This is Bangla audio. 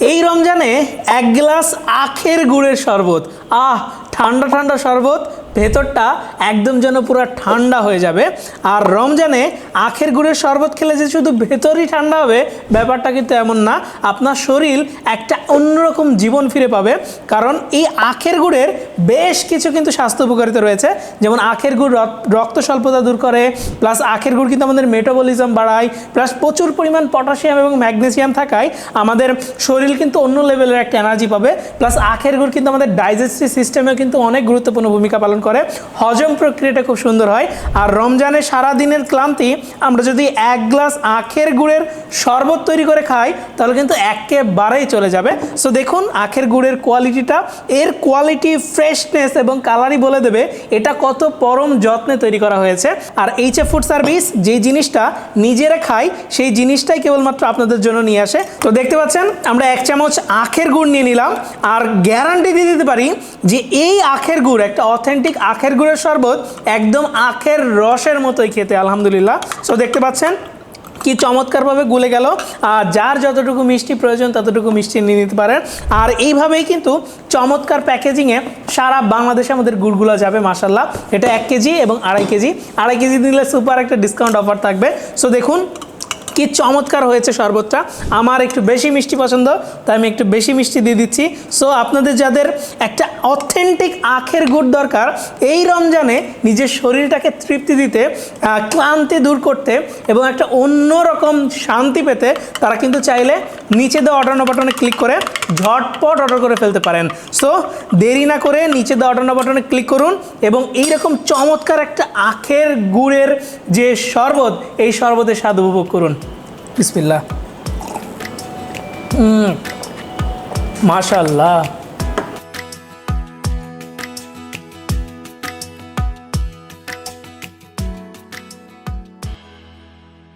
এই রমজানে এক গ্লাস আখের গুড়ের শরবত। আহ ঠান্ডা ঠান্ডা শরবত, ভেতরটা একদম যেন পুরো ঠান্ডা হয়ে যাবে। আর রমজানে আখের গুড়ের শরবত খেলে যে শুধু ভেতরই ঠান্ডা হবে, ব্যাপারটা কিন্তু এমন না। আপনার শরীর একটা অন্যরকম জীবন ফিরে পাবে। কারণ এই আখের গুড়ের বেশ কিছু কিন্তু স্বাস্থ্য উপকারিতা রয়েছে। যেমন আখের গুড় রক- রক্ত স্বল্পতা দূর করে, প্লাস আখের গুড় কিন্তু আমাদের মেটাবলিজম বাড়ায়, প্লাস প্রচুর পরিমাণ পটাশিয়াম এবং ম্যাগনেসিয়াম থাকায় আমাদের শরীর কিন্তু অন্য লেভেলের একটা এনার্জি পাবে। প্লাস আখের গুড় কিন্তু আমাদের ডাইজেস্টিভ সিস্টেমেও কিন্তু অনেক গুরুত্বপূর্ণ ভূমিকা পালন করে। হজম প্রক্রিয়াটা খুব সুন্দর হয়। আর রমজানে সারা দিনের ক্লান্তি, আমরা যদি এক গ্লাস আখের গুড়ের শরবত তৈরি করে খাই, তাহলে কিন্তু একেবারেই চলে যাবে। সো দেখুন, আখের গুড়ের কোয়ালিটিটা এর কোয়ালিটি ফ্রেশনেস এবং কালারই বলে দেবে, এটা কত পরম যত্নে তৈরি করা হয়েছে। আর এইচ এফ ফুড সার্ভিস যে জিনিসটা নিজেরা খাই সেই জিনিসটাই কেবলমাত্র আপনাদের জন্য নিয়ে আসে। তো, দেখতে পাচ্ছেন, আমরা এক চামচ আখের গুড় নিয়ে নিলাম। আর গ্যারান্টি দিয়ে দিতে পারি যে এই আখের গুড়, একটা অথেন্টিক আখের গুড়ের শরবত, একদম আখের রসের মতোই খেতে, আলহামদুলিল্লাহ। সো দেখতে পাচ্ছেন কি চমৎকারভাবে গুলে গেল। আর যার যতটুকু মিষ্টি প্রয়োজন, ততটুকু মিষ্টি নিয়ে নিতে পারেন। আর এইভাবেই কিন্তু চমৎকার প্যাকেজিংয়ে সারা বাংলাদেশে আমাদের গুড়গুলো যাবে মাসাল্লাহ এটা এক কেজি এবং আড়াই কেজি। আড়াই কেজি নিলে সুপার একটা ডিসকাউন্ট অফার থাকবে। সো দেখুন কি চমৎকার হয়েছে শরবতটা। আমার একটু বেশি মিষ্টি পছন্দ, তাই আমি একটু বেশি মিষ্টি দিয়ে দিচ্ছি। সো আপনাদের যাদের একটা অথেন্টিক আখের গুড় দরকার, এই রমজানে নিজের শরীরটাকে তৃপ্তি দিতে ক্লান্তি দূর করতে এবং একটা অন্য রকম শান্তি পেতে, তারা কিন্তু চাইলে নিচে দেওয়া অর্ডার বাটনে ক্লিক করে ঝটপট অর্ডার করে ফেলতে পারেন। সো দেরি না করে নিচে দেওয়া অর্ডার বাটনে ক্লিক করুন এবং এইরকম চমৎকার একটা আখের গুড়ের যে শরবত, এই শরবতের স্বাদ উপভোগ করুন। বিসমিল্লা মাশাল্লাহ।